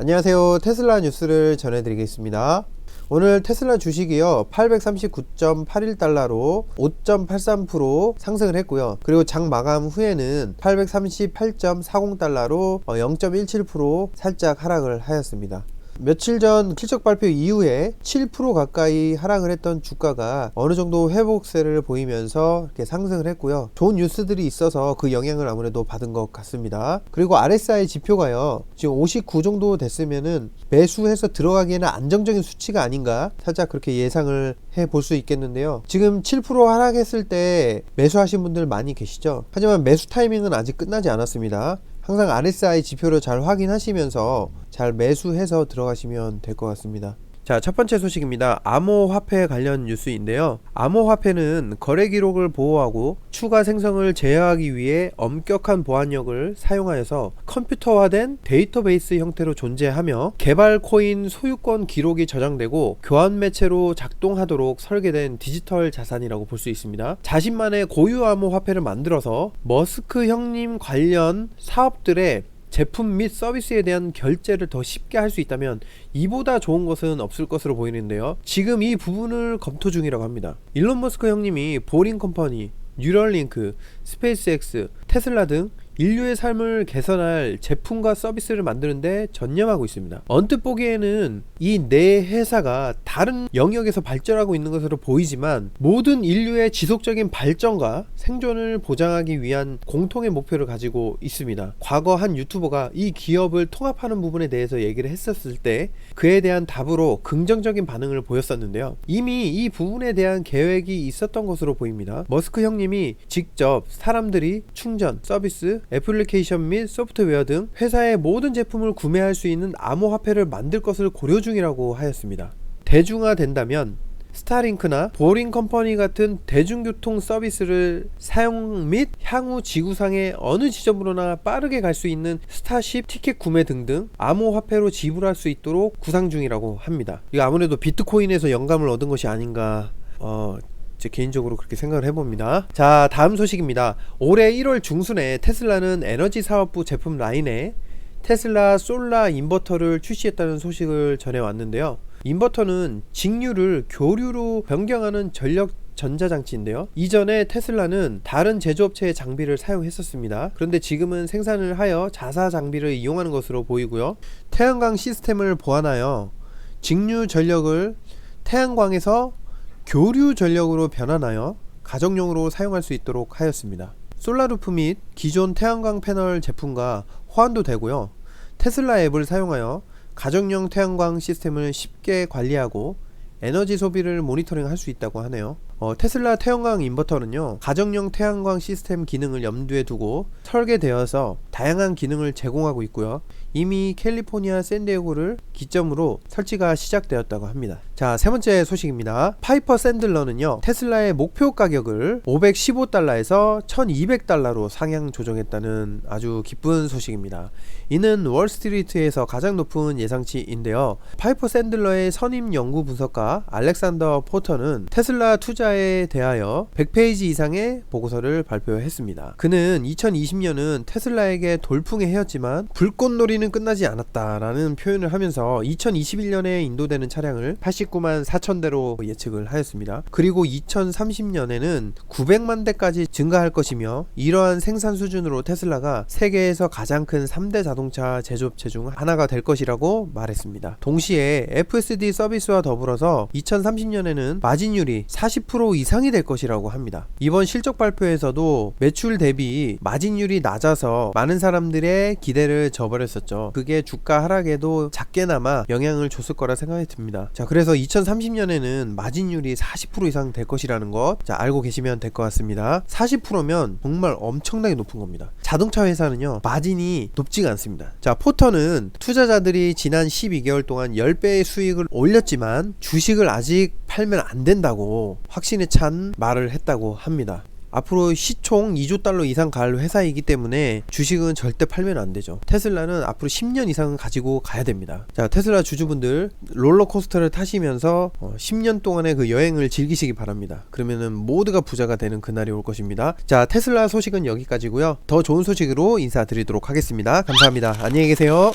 안녕하세요. 테슬라 뉴스를 전해드리겠습니다. 오늘 테슬라 주식이요 839.81달러로 5.83% 상승을 했고요. 그리고 장 마감 후에는 838.40달러로 어, 0.17% 살짝 하락을 하였습니다. 며칠 전 실적 발표 이후에 7% 가까이 하락을 했던 주가가 어느 정도 회복세를 보이면서 이렇게 상승을 했고요. 좋은 뉴스들이 있어서 그 영향을 아무래도 받은 것 같습니다. 그리고 RSI 지표가요. 지금 59 정도 됐으면은 매수해서 들어가기에는 안정적인 수치가 아닌가 살짝 그렇게 예상을 해 볼 수 있겠는데요. 지금 7% 하락했을 때 매수하신 분들 많이 계시죠? 하지만 매수 타이밍은 아직 끝나지 않았습니다. 항상 RSI 지표를 잘 확인하시면서 잘 매수해서 들어가시면 될 것 같습니다. 자, 첫 번째 소식입니다. 암호화폐 관련 뉴스인데요. 암호화폐는 거래 기록을 보호하고 추가 생성을 제어하기 위해 엄격한 보안력을 사용하여서 컴퓨터화된 데이터베이스 형태로 존재하며 개발 코인 소유권 기록이 저장되고 교환 매체로 작동하도록 설계된 디지털 자산이라고 볼 수 있습니다. 자신만의 고유 암호화폐를 만들어서 머스크 형님 관련 사업들의 제품 및 서비스에 대한 결제를 더 쉽게 할 수 있다면 이보다 좋은 것은 없을 것으로 보이는데요. 지금 이 부분을 검토 중이라고 합니다. 일론 머스크 형님이 보링 컴퍼니, 뉴럴링크, 스페이스X, 테슬라 등 인류의 삶을 개선할 제품과 서비스를 만드는데 전념하고 있습니다. 언뜻 보기에는 이 네 회사가 다른 영역에서 발전하고 있는 것으로 보이지만 모든 인류의 지속적인 발전과 생존을 보장하기 위한 공통의 목표를 가지고 있습니다. 과거 한 유튜버가 이 기업을 통합하는 부분에 대해서 얘기를 했었을 때 그에 대한 답으로 긍정적인 반응을 보였었는데요. 이미 이 부분에 대한 계획이 있었던 것으로 보입니다. 머스크 형님이 직접 사람들이 충전, 서비스, 애플리케이션 및 소프트웨어 등 회사의 모든 제품을 구매할 수 있는 암호화폐를 만들 것을 고려 중이라고 하였습니다. 대중화된다면 스타링크나 보링 컴퍼니 같은 대중교통 서비스를 사용 및 향후 지구상의 어느 지점으로나 빠르게 갈 수 있는 스타쉽 티켓 구매 등등 암호화폐로 지불할 수 있도록 구상 중이라고 합니다. 이거 아무래도 비트코인에서 영감을 얻은 것이 아닌가 어, 제 개인적으로 그렇게 생각을 해봅니다. 자, 다음 소식입니다. 올해 1월 중순에 테슬라는 에너지 사업부 제품 라인에 테슬라 솔라 인버터를 출시했다는 소식을 전해왔는데요. 인버터는 직류를 교류로 변경하는 전력 전자장치인데요. 이전에 테슬라는 다른 제조업체의 장비를 사용했었습니다. 그런데 지금은 생산을 하여 자사 장비를 이용하는 것으로 보이고요. 태양광 시스템을 보완하여 직류 전력을 태양광에서 교류 전력으로 변환하여 가정용으로 사용할 수 있도록 하였습니다. 솔라루프 및 기존 태양광 패널 제품과 호환도 되고요. 테슬라 앱을 사용하여 가정용 태양광 시스템을 쉽게 관리하고 에너지 소비를 모니터링 할 수 있다고 하네요. 어, 테슬라 태양광 인버터는요, 가정용 태양광 시스템 기능을 염두에 두고 설계되어서 다양한 기능을 제공하고 있고요. 이미 캘리포니아 샌디에고를 기점으로 설치가 시작되었다고 합니다. 자, 세 번째 소식입니다. 파이퍼 샌들러는요, 테슬라의 목표 가격을 515달러에서 1200달러로 상향 조정했다는 아주 기쁜 소식입니다. 이는 월스트리트에서 가장 높은 예상치인데요. 파이퍼 샌들러의 선임 연구 분석가 알렉산더 포터는 테슬라 투자에 대하여 100페이지 이상의 보고서를 발표했습니다. 그는 2020년은 테슬라에게 돌풍의 해였지만 불꽃놀이는 끝나지 않았다라는 표현을 하면서 2021년에 인도되는 차량을 89만 4천 대로 예측을 하였습니다. 그리고 2030년에는 900만 대까지 증가할 것이며 이러한 생산 수준으로 테슬라가 세계에서 가장 큰 3대 자동차 제조업체 중 하나가 될 것이라고 말했습니다. 동시에 FSD 서비스와 더불어서 2030년에는 마진율이 40% 이상이 될 것이라고 합니다. 이번 실적 발표에서도 매출 대비 마진율이 낮아서 많은 사람들의 기대를 저버렸었죠. 그게 주가 하락에도 작게나마 영향을 줬을 거라 생각이 듭니다. 자, 그래서 2030년에는 마진율이 40% 이상 될 것이라는 것, 자, 알고 계시면 될 것 같습니다. 40%면 정말 엄청나게 높은 겁니다. 자동차 회사는요, 마진이 높지가 않습니다. 자, 포터는 투자자들이 지난 12개월 동안 10배의 수익을 올렸지만 주식을 아직 팔면 안 된다고 확신에 찬 말을 했다고 합니다. 앞으로 시총 2조 달러 이상 갈 회사이기 때문에 주식은 절대 팔면 안 되죠. 테슬라는 앞으로 10년 이상은 가지고 가야 됩니다. 자, 테슬라 주주분들 롤러코스터를 타시면서 어, 10년 동안의 그 여행을 즐기시기 바랍니다. 그러면은 모두가 부자가 되는 그날이 올 것입니다. 자, 테슬라 소식은 여기까지고요. 더 좋은 소식으로 인사드리도록 하겠습니다. 감사합니다. 안녕히 계세요.